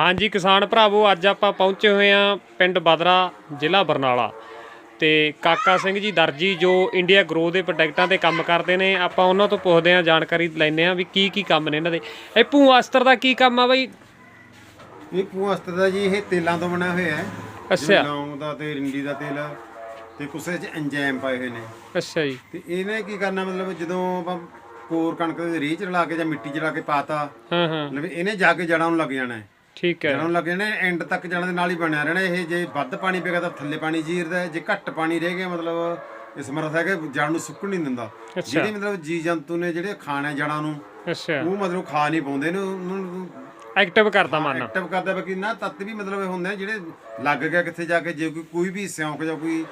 ਹਾਂਜੀ ਕਿਸਾਨ ਭਰਾਵੋ ਅੱਜ ਆਪਾਂ ਪਹੁੰਚੇ ਹੋਏ ਆ ਪਿੰਡ ਬਦਰਾ ਜ਼ਿਲ੍ਹਾ ਬਰਨਾਲਾ। ਤੇ ਕਾਕਾ ਸਿੰਘ ਜੀ ਦਰਜੀ ਜੋ ਇੰਡੀਆ ਗਰੋ ਦੇ ਪ੍ਰੋਡਕਟਾਂ ਤੇ ਕੰਮ ਕਰਦੇ ਨੇ ਆਪਾਂ ਉਹਨਾਂ ਤੋਂ ਪੁੱਛਦੇ ਆ ਜਾਣਕਾਰੀ ਲੈਂਦੇ ਆ ਵੀ ਕੀ ਕੀ ਕੰਮ ਨੇ ਇਹਨਾਂ ਦੇ। ਇਹ ਭੂ ਅਸਤਰ ਦਾ ਕੀ ਕੰਮ ਆ ਬਈ? ਇਹ ਪੂਅਸਤ ਦਾ ਜੀ ਇਹ ਤੇਲਾਂ ਤੋਂ ਬਣਿਆ ਹੋਇਆ ਹੈ। ਅੱਛਾ। ਲੌਂਗ ਦਾ ਤੇ ਰਿੰਡੀ ਦਾ ਤੇਲ ਤੇ ਇਹ ਚ ਐਂਜਾਈਮ ਪਾਏ ਹੋਏ ਨੇ। ਅੱਛਾ ਜੀ। ਤੇ ਇਹਨੇ ਕੀ ਕਰਨਾ ਮਤਲਬ ਜਦੋਂ ਆਪਾਂ ਕੋਰ ਕਣਕ ਦੇ ਰੀਚ ਰਲਾ ਕੇ ਜਾਂ ਮਿੱਟੀ ਚ ਰਲਾ ਕੇ ਪਾਤਾ ਹਾਂ ਹਾਂ। ਮਤਲਬ ਇਹਨੇ ਜਾ ਕੇ ਜੜਾਂ ਨੂੰ ਲੱਗ ਜਾਣਾ ਹੈ। ਠੀਕ ਹੈ। ਜੜਾਂ ਨੂੰ ਲੱਗ ਜਾਣਾ ਐਂਡ ਤੱਕ ਜੜਾਂ ਦੇ ਨਾਲ ਹੀ ਬਣਿਆ ਰਹਿਣਾ। ਇਹ ਜੇ ਵੱਧ ਪਾਣੀ ਪਏਗਾ ਤਾਂ ਥੱਲੇ ਪਾਣੀ ਜੀਰਦਾ ਜੇ ਘੱਟ ਪਾਣੀ ਰਹਿ ਗਿਆ ਮਤਲਬ ਇਸ ਮਰਥ ਹੈ ਕਿ ਜੜ ਨੂੰ ਸੁੱਕਣ ਨਹੀਂ ਦਿੰਦਾ। ਜਿਹੜੇ ਮਤਲਬ ਜੀ ਜੰਤੂ ਨੇ ਜਿਹੜੇ ਖਾਣੇ ਜੜਾਂ ਨੂੰ ਅੱਛਾ। ਉਹ ਮਤਲਬ ਖਾ ਨਹੀਂ ਪਾਉਂਦੇ ਨੇ ਉਹਨਾਂ ਨੂੰ ਐਕਟਿਵ ਕਰਦਾ ਮਨ। ਐਕਟਿਵ ਕਰਦਾ ਬਾਕੀ ਨਾ ਤੱਤ ਵੀ ਮਤਲਬ ਇਹ ਹੁੰਦੇ ਜਿਹੜੇ ਲੱਗ ਗਿਆ ਕਿੱਥੇ ਜਾ ਕੇ ਜੇ ਕੋਈ ਕੋਈ ਵੀ ਸਿਉਂਕ ਜਾਂ ਕੋਈ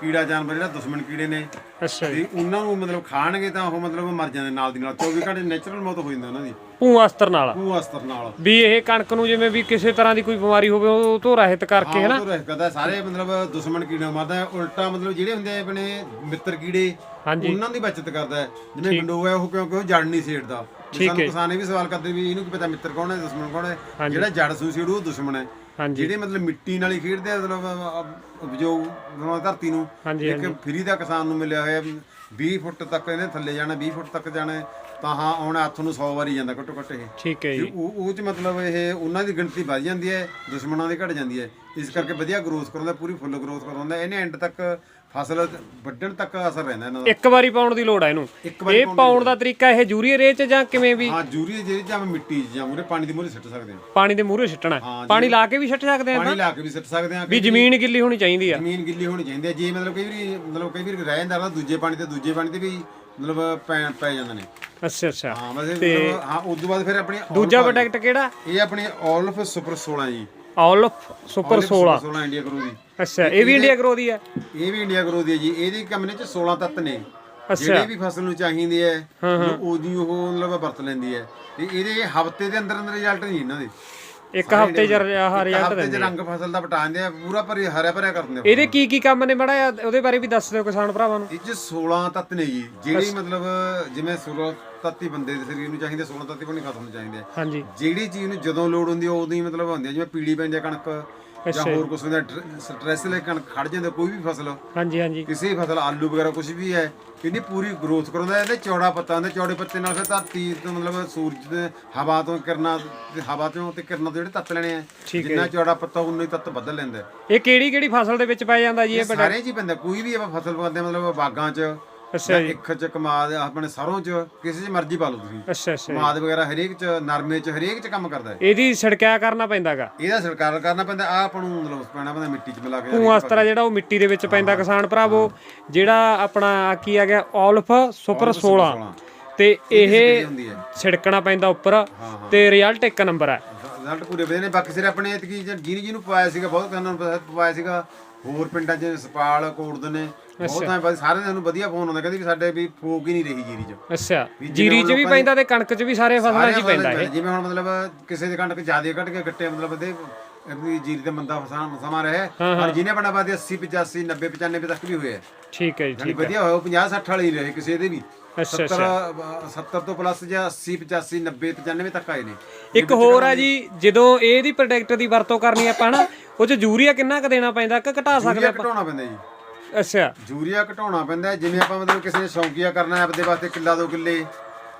ਕੀੜਾ ਜਾਨਵਰ ਜਿਹੜਾ ਦੁਸ਼ਮਣ ਕੀੜੇ ਨੇ। ਅੱਛਾ ਜੀ। ਤੇ ਉਹਨਾਂ ਨੂੰ ਮਤਲਬ ਖਾਣਗੇ ਤਾਂ ਉਹ ਮਤਲਬ ਮਰ ਜਾਂਦੇ ਨਾਲ ਦੀ ਨਾਲ। 24 ਘੰਟੇ ਨੇਚਰਲ ਮੌਤ ਹੋ ਜਾਂਦੀ ਉਹਨਾਂ ਦੀ। ਭੂ ਅਸਤਰ ਨਾਲ। ਉਹ ਅਸਤਰ ਨਾਲ। ਵੀ ਇਹ ਕਣਕ ਨੂੰ ਜਿਵੇਂ ਵੀ ਕਿਸੇ ਤਰ੍ਹਾਂ ਦੀ ਕੋਈ ਬਿਮਾਰੀ ਹੋਵੇ ਉਹ ਤੋਂ ਰਹਿਤ ਕਰਕੇ ਹਾਂ ਉਹ ਰਹਿ ਕਰਦਾ। ਸਾਰੇ ਮਤਲਬ ਦੁਸ਼ਮਣ ਕੀੜਾ ਮਾਰਦਾ ਹੈ। ਉਲਟਾ ਮਤਲਬ ਜਿਹੜੇ ਹੁੰਦੇ ਆ ਆਪਣੇ ਮਿੱਤਰ ਕੀੜੇ ਹਾਂਜੀ। ਉਹਨਾਂ ਦੀ ਬਚਤ ਕਰਦਾ ਹੈ। ਜਿਵੇਂ ਗੰਡੋ ਹੈ ਉਹ ਕਿਉਂਕਿ ਉਹ ਜੜ ਨਹੀਂ ਸੇੜਦਾ। ਵੀ ਸਾਨੂੰ ਕਿਸਾਨ ਇਹ ਵੀ ਸਵਾਲ ਕਰਦੇ ਵੀ ਇਹਨੂੰ ਕੀ ਪਤਾ ਮਿੱਤਰ ਕੌਣ ਹੈ ਦੁਸ਼ਮਣ ਕੌਣ ਹੈ। ਜਿਹੜਾ ਜੜ ਸੂ ਸੇੜੂ ਉਹ ਦੁਸ਼ਮਣ ਹੈ। ਹਾਂਜੀ। ਜਿਹੜੇ ਮਤਲਬ ਮਿੱਟੀ ਨਾਲ ਹੀ ਖੇਡਦੇ ਆ ਮਤਲਬ ਉਪਜਾਊ ਬਣਾਉਣਾ ਧਰਤੀ ਨੂੰ। ਹਾਂਜੀ ਇੱਕ ਫਰੀ ਦਾ ਕਿਸਾਨ ਨੂੰ ਮਿਲਿਆ ਹੋਇਆ ਵੀ 20 ਫੁੱਟ ਤੱਕ ਇਹਨੇ ਥੱਲੇ ਜਾਣਾ 20 ਫੁੱਟ ਤੱਕ ਜਾਣਾ ਹੈ, ਤਾਂ ਹਾਂ ਆਉਣਾ ਹੱਥ ਨੂੰ 100 ਵਾਰੀ ਜਾਂਦਾ ਘੱਟੋ ਘੱਟ ਇਹ। ਠੀਕ ਹੈ ਜੀ। ਤੇ ਉਹ ਉਹ ਚ ਮਤਲਬ ਇਹ ਉਹਨਾਂ ਦੀ ਗਿਣਤੀ ਵੱਧ ਜਾਂਦੀ ਹੈ ਦੁਸ਼ਮਣਾਂ ਦੀ ਘਟ ਜਾਂਦੀ ਹੈ। ਇਸ ਕਰਕੇ ਵਧੀਆ ਗਰੋਥ ਕਰਾਉਂਦਾ ਪੂਰੀ ਫੁੱਲ ਗਰੋਥ ਕਰਾਉਂਦਾ। ਇਹਨੇ ਐਂਡ ਤੱਕ ਫਸਲ ਵੱਢਣ ਤੱਕ ਅਸਰ ਰਹਿੰਦਾ ਇਹਨਾਂ ਦਾ। ਇੱਕ ਵਾਰੀ ਪਾਉਣ ਦੀ ਲੋੜ ਹੈ ਇਹਨੂੰ। ਵਾਰੀ ਇਹ ਪਾਉਣ ਦਾ ਤਰੀਕਾ ਇਹ ਯੂਰੀਆ ਰੇ ਚ ਜਾਂ ਕਿਵੇਂ ਵੀ? ਹਾਂ ਜੂਰੀ ਜਿਹੜੀ ਜਾਂ ਮਿੱਟੀ 'ਚ ਜਾਂ ਮੂਰੇ ਪਾਣੀ ਦੀ ਮੂਰੇ ਸਿੱਟ ਸਕਦੇ ਹਾਂ ਪਾਣੀ ਦੇ ਮੂਹਰੇ ਸਿੱਟਣਾ। ਹਾਂ, ਪਾਣੀ ਲਾ ਕੇ ਵੀ ਸਿੱਟ ਸਕਦੇ ਆ ਪਾਣੀ ਲਾ ਕੇ ਵੀ ਸਿੱਟ ਸਕਦੇ ਹਾਂ ਵੀ ਜ਼ਮੀਨ ਗਿੱਲੀ ਹੋਣੀ ਚਾਹੀਦੀ ਆ। ਜ਼ਮੀਨ ਗਿੱਲੀ ਹੋਣੀ ਚਾਹੀਦੀ ਹੈ ਜੇ ਮਤਲਬ ਕਈ ਵਾਰੀ ਮਤਲਬ ਕਈ ਵਾਰੀ ਰਹਿ ਜਾਂਦਾ ਨਾ ਦੂਜੇ ਪਾਣੀ ਤੇ ਦੂਜੇ ਪਾਣੀ ਤੇ ਵੀ ਮਤਲਬ ਪੈ ਪੈ ਜਾਂਦੇ ਨੇ। ਅੱਛਾ ਅੱਛਾ। ਹਾਂ ਬਸ ਇਹ ਮਤਲਬ ਹਾਂ ਉਸ ਤੋਂ ਬਾਅਦ ਫਿਰ ਆਪਣੀ ਦੂਜਾ ਪ੍ਰੋਡਕਟ ਕਿਹੜਾ? ਇਹ ਆਪਣੀ ਆਲਫ ਸੁਪਰ 16 ਜੀ। ਆਲਫ ਸੁਪਰ 16 16 ਇੰਡੀਆ ਕਰੂ ਦੀ। ਅੱਛਾ ਇਹ ਵੀ ਇੰਡੀਆ ਗਰੋ ਦੀ ਹੈ? ਇਹ ਵੀ ਇੰਡੀਆ ਗਰੋ ਦੀ ਹੈ ਜੀ। ਇਹਦੀ ਕੰਪਨੀ ਚ 16 ਤੱਤ ਨੇ। ਜਿਹੜੇ ਵੀ ਫਸਲ ਨੂੰ ਚਾਹੀਦੀ ਹੈ ਉਹਦੀ ਉਹ ਮਤਲਬ ਵਰਤ ਲੈਂਦੀ ਹੈ। ਤੇ ਇਹਦੇ ਹਫ਼ਤੇ ਦੇ ਅੰਦਰ ਅੰਦਰ ਰਿਜ਼ਲਟ ਨਹੀਂ ਇਹਨਾਂ ਦੇ। ਇੱਕ ਹਫ਼ਤੇ ਚ ਆਹ ਰਿਜ਼ਲਟ ਹਫ਼ਤੇ ਦਿੰਦੇ ਚ ਰੰਗ ਫਸਲ ਦਾ ਪਟਾ ਦਿੰਦੇ ਆ ਪੂਰਾ ਭਰੀ ਹਰਿਆ ਭਰਿਆ ਕਰ ਦਿੰਦੇ ਆ। ਇਹਦੇ ਕੀ ਕੀ ਕੰਮ ਨੇ ਮੜਾ ਉਹਦੇ ਬਾਰੇ ਵੀ ਦੱਸ ਦਿਓ ਕਿਸਾਨ ਭਰਾਵਾਂ ਨੂੰ। ਇਹ ਚ 16 ਤੱਤ ਨੇ ਜੀ ਜਿਹੜੀ ਮਤਲਬ ਜਿਵੇਂ 16 ਤੱਤੀ ਬੰਦੇ ਦੇ ਸਰੀਰ ਨੂੰ ਚਾਹੀਦੇ 16 ਤੱਤੀ ਬਣੀ ਖਤਮ ਨੂੰ ਚਾਹੀਦੇ ਆ। ਹਾਂਜੀ। ਜਿਹੜੀ ਚੀਜ਼ ਨੂੰ ਜਦੋਂ ਲੋੜ ਹੁੰਦੀ ਆ ਉਦੋਂ ਹੀ ਮਤਲਬ ਹੁੰਦੀ ਆ ਜਿਵੇਂ ਪੀੜੀ ਪੈਂਦੀ ਆ ਕਣਕ ਜਾਂ ਹੋਰ ਕੁਝ ਹੁੰਦਾ ਸਟ੍ਰੈਸ ਲੈ ਕਣਕ ਖੜ ਜਾਂਦੇ ਕੋਈ ਵੀ ਫਸਲ। ਹਾਂਜੀ ਹਾਂਜੀ। ਕਿਸੇ ਫਸਲ ਆਲੂ ਵਗੈਰਾ ਕੁਝ ਵੀ ਹੈ ਇਹਦੀ ਪੂਰੀ ਗਰੋਥ ਕਰਾਉਂਦਾ ਇਹਦੇ ਚੌੜਾ ਪੱਤਾ ਹੁੰਦੇ ਚੌੜੇ ਪੱਤੇ ਨਾਲ ਫਿਰ ਧਰਤੀ ਤੋਂ ਮਤਲਬ ਸੂਰਜ ਦੇ ਹਵਾ ਤੋਂ ਕਿਰਨਾਂ ਤੇ ਹਵਾ ਤੋਂ ਤੇ ਕਿਰਨਾਂ ਤੋਂ ਜਿਹੜੇ ਤੱਤ ਲੈਣੇ ਆ। ਜਿੰਨਾ ਚੌੜਾ ਪੱਤਾ ਉਨਾ ਹੀ ਤੱਤ ਬਦਲ ਲੈਂਦਾ। ਇਹ ਕਿਹੜੀ ਕਿਹੜੀ ਫਸਲ ਦੇ ਵਿੱਚ ਪਾਇਆ ਜਾਂਦਾ ਜੀ ਇਹ ਸਾਰੇ ਹੀ ਪੈਂਦਾ ਕੋਈ ਵੀ ਆਪਾਂ ਫਸਲ ਪਾਉਂਦੇ ਮਤਲਬ ਬਾਗਾਂ 'ਚ ਅੱਛਾ ਜਾਂ ਇੱਕ 'ਚ ਕਮਾਦ ਆਪਣੇ ਸਰੋਂ 'ਚ ਕਿਸੇ 'ਚ ਮਰਜ਼ੀ ਪਾ ਲਓ ਤੁਸੀਂ। ਅੱਛਾ ਅੱਛਾ ਕਮਾਦ ਵਗੈਰਾ ਹਰੇਕ 'ਚ ਨਰਮੇ 'ਚ ਹਰੇਕ 'ਚ ਕੰਮ ਕਰਦਾ ਹੈ ਇਹਦੀ ਛਿੜਕਿਆ ਕਰਨਾ ਪੈਂਦਾਗਾ। ਇਹਦਾ ਸਰਕਾਰ ਕਰਨਾ ਪੈਂਦਾ ਆ ਆਪਾਂ ਨੂੰ ਮਤਲਬ ਪੈਣਾ ਪੈਂਦਾ ਮਿੱਟੀ 'ਚ ਮਿਲਾ ਕੇ। ਭੂ ਅਸਤਰਾ ਜਿਹੜਾ ਉਹ ਮਿੱਟੀ ਦੇ ਵਿੱਚ ਪੈਂਦਾ ਕਿਸਾਨ ਭਰਾਵੋ ਜਿਹੜਾ ਆਪਣਾ ਕੀ ਆ ਗਿਆ ਆਲਫ ਸੁਪਰ 16 ਤੇ ਇਹ ਛਿੜਕਣਾ ਪੈਂਦਾ ਉੱਪਰ ਤੇ ਰਿਜ਼ਲਟ ਇੱਕ ਨੰਬਰ ਹੈ। ਰਿਜ਼ਲਟ ਪੂਰੇ ਵਧੀਆ ਨੇ। ਬਾਕੀ ਸਿਰ ਆਪਣੇ ਇਤਕੀ ਜਿਹਨੇ ਜਿਹਨੂੰ ਪਵਾਇਆ ਸੀਗਾ ਬਹੁਤ ਕਿਸਾਨਾਂ ਨੂੰ ਪਤਾ ਪਵਾਇਆ ਸੀਗਾ। ਹੋਰ ਪਿੰਡਾਂ 'ਚ ਸਪਾਲ ਕੋੜਦ ਨੇ ਬਹੁਤ ਥਾਂ ਬਾਅਦ ਸਾਰੇ ਨੂੰ ਵਧੀਆ ਫੋਨ ਆਉਂਦਾ ਕਹਿੰਦੇ ਵੀ ਸਾਡੇ ਵੀ ਫੋਕ ਹੀ ਨਹੀਂ ਰਹੀ ਜੀਰੀ 'ਚ। ਅੱਛਾ ਜੀਰੀ 'ਚ ਵੀ ਪੈਂਦਾ ਤੇ ਕਣਕ 'ਚ ਵੀ ਸਾਰੇ ਫਸਲਾਂ 'ਚ ਹੀ ਪੈਂਦਾ ਇਹ। ਜਿਵੇਂ ਹੁਣ ਮਤਲਬ ਕਿਸੇ ਦੇ ਕਣਕ ਜ਼ਿਆਦਾ ਕੱਟ ਕੇ ਕੱਟੇ ਮਤਲਬ ਇਹਦੇ ਇਹਦੀ ਜੀਰੀ ਤੇ ਮੰਦਾ ਫਸਾਂ ਸਮਾਂ ਰਹੇ। ਪਰ ਜਿਹਨੇ ਬਣਾ ਬਾਦੀ 80 85 90 95 ਤੱਕ ਵੀ ਹੋਏ ਆ। ਠੀਕ ਹੈ ਜੀ ਯਾਨੀ ਵਧੀਆ ਹੋਇਆ ਉਹ 50 60 ਵਾਲੇ ਹੀ ਰਹੇ ਕਿਸੇ ਦੇ ਵੀ। ਅੱਛਾ 70 70 ਤੋਂ ਪਲੱਸ ਜਾਂ 80 85 90 95 ਤੱਕ ਆਏ ਨੇ। ਇੱਕ ਹੋਰ ਆ ਜੀ ਜਦੋਂ ਇਹਦੀ ਪ੍ਰੋਡਕਟ ਦੀ ਵਰਤੋਂ ਕਰਨੀ ਆਪਾਂ ਨਾ ਉਹ 'ਚ ਯੂਰੀਆ ਕਿੰਨਾ ਕੁ ਦੇਣਾ ਪੈਂਦਾ? ਕਿ ਘਟਾ ਸਕਦੇ ਯੂਰੀਆ ਆਪਾਂ? ਘਟਾਉਣਾ ਪੈਂਦਾ ਜੀ। ਅੱਛਾ। ਯੂਰੀਆ ਘਟਾਉਣਾ ਪੈਂਦਾ ਜਿਵੇਂ ਆਪਾਂ ਮਤਲਬ ਕਿਸੇ ਨੇ ਸ਼ੌਂਕੀਆ ਕਰਨਾ ਆਪਦੇ ਵਾਸਤੇ ਕਿੱਲਾ ਦੋ ਕਿੱਲੇ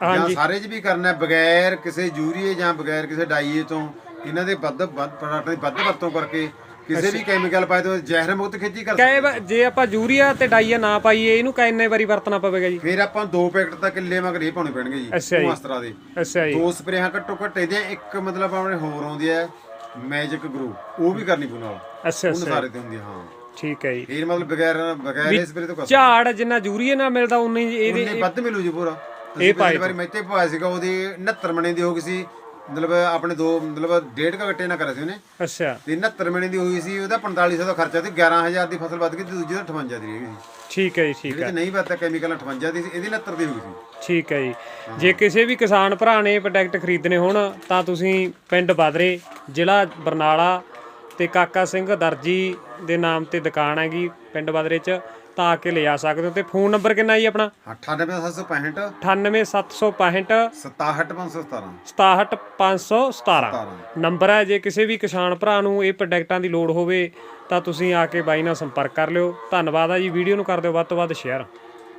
ਜਾਂ ਸਾਰੇ 'ਚ ਵੀ ਕਰਨਾ ਬਗੈਰ ਕਿਸੇ ਯੂਰੀਏ ਜਾਂ ਬਗੈਰ ਕਿਸੇ ਡਾਈਏ ਤੋਂ ਇਹਨਾਂ ਦੇ ਵੱਧ ਵੱਧ ਪ੍ਰੋਡਕਟ ਦੀ ਵੱਧ ਵਰਤੋਂ ਕਰਕੇ ਕਿਸੇ ਵੀ ਕੈਮੀਕਲ ਪਾਏ ਤੋਂ ਜ਼ਹਿਰ ਮੁਕਤ ਖੇਤੀ ਕਰ ਕਹੇ ਵਾ- ਜੇ ਆਪਾਂ ਯੂਰੀਆ ਤੇ ਡਾਈਆ ਨਾ ਪਾਈਏ ਇਹਨੂੰ ਕਿੰਨੇ ਵਾਰੀ ਵਰਤਣਾ ਪਵੇਗਾ ਜੀ? ਫਿਰ ਆਪਾਂ ਦੋ ਪੈਕਟ ਤਾਂ ਕਿੱਲੇ ਮਗਰ ਇਹ ਪਾਉਣੇ ਪੈਣਗੇ ਜੀ ਅੱਛਾ ਜੀ। ਦੇ। ਅੱਛਾ ਜੀ। ਦੋ ਸਪਰੇਹਾਂ ਘੱਟੋ ਘੱਟ ਇਹਦੇ ਇੱਕ ਮਤਲਬ ਆਪਣੇ ਹੋਰ ਆਉਂਦੀ ਹੈ ਮੈਜਿਕ ਗਰੋ ਉਹ ਵੀ ਕਰਨੀ ਨਾਲ ਅੱਛਾ ਉਹ ਅੱਛਾ। ਸਾਰੇ ਤੇ ਹੁੰਦੀ ਹੈ ਹਾਂ। ਠੀਕ ਹੈ ਜੀ। ਇਹ ਮਤਲਬ ਬਗੈਰ ਬਗੈਰ ਇਹ ਸਪਰੇ ਤੋਂ ਕਰ ਝਾੜ ਜਿੰਨਾ ਯੂਰੀਆ ਨਾਲ ਮਿਲਦਾ ਉਨੀ ਇਹਦੇ ਉਹਨੇ ਵੱਧ ਮਿਲੂ ਜੀ ਪੂਰਾ। ਇਹ ਪਿਛਲੀ ਵਾਰੀ ਮੈਂ ਤੇ ਪਵਾਇਆ ਸੀਗਾ ਉਹਦੀ 69 ਮਣੇ ਦੀ ਹੋ ਗਈ ਸੀ। ਮਤਲਬ ਆਪਣੇ ਦੋ ਮਤਲਬ ਡੇਢ ਕ ਗੱਟੇ ਨਾ ਕਰਿਆ ਸੀ ਉਹਨੇ। ਅੱਛਾ। ਤੇ 69 ਮਣੇ ਦੀ ਹੋਈ ਸੀ ਉਹਦਾ 4500 ਦਾ ਖਰਚਾ ਤੇ 11000 ਦੀ ਫਸਲ ਵੱਧ ਗਈ ਤੇ ਦੂਜੀ ਦਾ 58 ਦੀ ਰਹਿ ਗਈ। ਸੀ ਠੀਕ ਹੈ ਜੀ ਠੀਕ ਇਹਦੇ ਹੈ। ਚ ਨਹੀਂ ਵੱਧਦਾ ਕੈਮੀਕਲ 58 ਦੀ ਸੀ ਇਹਦੀ 69 ਦੀ ਹੋ ਗਈ ਸੀ। ਠੀਕ ਹੈ ਜੀ। ਜੇ ਕਿਸੇ ਵੀ ਕਿਸਾਨ ਭਰਾ ਨੇ ਪ੍ਰੋਡਕਟ ਖਰੀਦਣੇ ਹੋਣ ਤਾਂ ਤੁਸੀਂ ਪਿੰਡ ਬਾਦਰੇ ਜ਼ਿਲ੍ਹਾ ਬਰਨਾਲਾ ਤੇ ਕਾਕਾ ਸਿੰਘ ਦਰਜੀ ਦੇ ਨਾਮ ਤੇ ਦੁਕਾਨ ਹੈਗੀ ਪਿੰਡ ਬਾਦਰੇ 'ਚ ਤਾਂ ਆ ਕੇ ਲਿਜਾ ਸਕਦੇ ਹੋ। ਤੇ ਫੋਨ ਨੰਬਰ ਕਿੰਨਾ ਜੀ ਆਪਣਾ? 98765 98765 67517 67517 ਨੰਬਰ ਹੈ ਜੇ ਕਿਸੇ ਵੀ ਕਿਸਾਨ ਭਰਾ ਨੂੰ ਇਹ ਪ੍ਰੋਡਕਟਾਂ ਦੀ ਲੋੜ ਹੋਵੇ ਤਾਂ ਤੁਸੀਂ ਆ ਕੇ ਬਾਈ ਨਾਲ ਸੰਪਰਕ ਕਰ ਲਿਓ। ਧੰਨਵਾਦ ਆ ਜੀ ਵੀਡੀਓ ਨੂੰ ਕਰ ਦਿਓ ਵੱਧ ਤੋਂ ਵੱਧ ਸ਼ੇਅਰ।